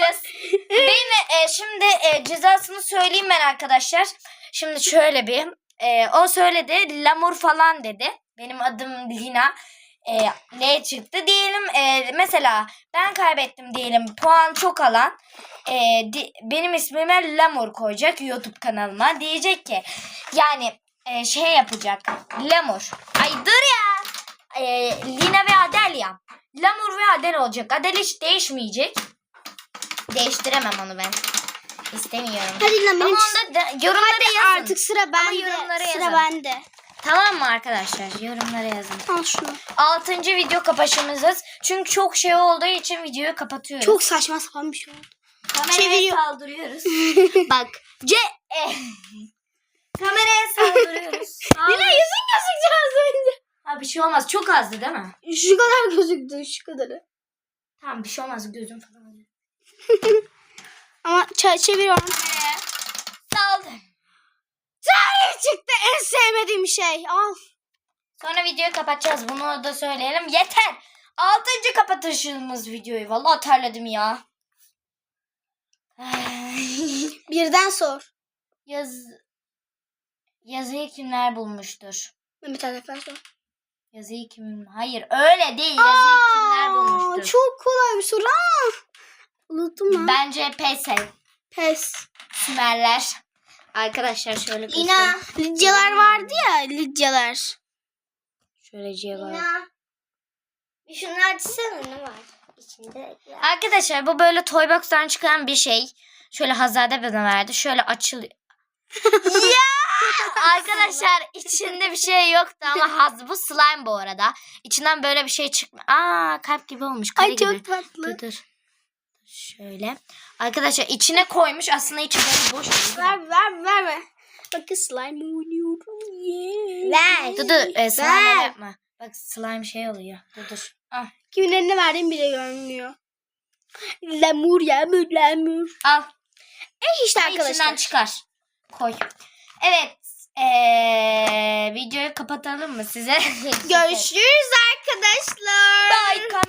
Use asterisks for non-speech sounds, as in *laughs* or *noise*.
yapmışız. ben e, şimdi e, cezasını söyleyeyim ben arkadaşlar. Şimdi şöyle bir e, o söyledi lamur falan dedi. Benim adım Lina. E, ne çıktı diyelim e, mesela ben kaybettim diyelim puan çok alan e, di- benim ismime Lamur koyacak YouTube kanalıma diyecek ki yani e, şey yapacak Lamur ay dur ya e, Lina ve Adel ya Lamur ve Adel olacak Adel hiç değişmeyecek değiştiremem onu ben istemiyorum Hadi lan ama benim onda da, yorumlara yazın artık sıra bende. yorumlara sıra yazın. bende. tamam mı arkadaşlar yorumlara yazın Al şunu. Altıncı video kapışımızız. Çünkü çok şey olduğu için videoyu kapatıyoruz. Çok saçma sapan bir şey oldu. kameraya çeviriyor. saldırıyoruz. *laughs* Bak. C. Eh. kameraya saldırıyoruz. *laughs* Yine yüzün gözükecek az önce. ha bir şey olmaz. Çok azdı değil mi? Şu kadar gözüktü şu kadarı. Tamam bir şey olmaz. Gözüm falan acıyor. *laughs* Ama ç- çeviriyorum. Kameraya saldır. Tarih çıktı en sevmediğim şey. Al. Sonra videoyu kapatacağız. Bunu da söyleyelim. Yeter. Altıncı kapatışımız videoyu. Vallahi terledim ya. *laughs* Birden sor. Yaz... Yazıyı kimler bulmuştur? Mehmet Alefler sor. Yazıyı kim? Hayır öyle değil. Yazıyı kimler bulmuştur? Çok kolay bir soru. Aa, Unuttum lan. Bence pes et. Pes. Sümerler. Arkadaşlar şöyle Lina. göstereyim. Lidyalar vardı ya. Lidyalar. Şöyle C var. Bir şunu açsana ne var? İçinde. Arkadaşlar bu böyle Toybox'tan çıkan bir şey. Şöyle Hazade bana verdi. Şöyle açılıyor. *laughs* ya! Arkadaşlar içinde bir şey yoktu ama haz bu slime bu arada. İçinden böyle bir şey çıkma. Aa kalp gibi olmuş. Ay gibi. çok tatlı. Dur dur. Şöyle. Arkadaşlar içine koymuş. Aslında içi böyle boş. Ver ver ver ver. Bakın slime oynuyorum. Yeah. Ver. Dur dur. E, slime öyle yapma. Bak slime şey oluyor. Dur dur. Ah. Kimin eline verdiğim bile görünmüyor. Lemur yağmur lemur. Al. E işte İçinden arkadaşlar. çıkar. Koy. Evet. Ee, videoyu kapatalım mı size? *laughs* *laughs* Görüşürüz arkadaşlar. Bye.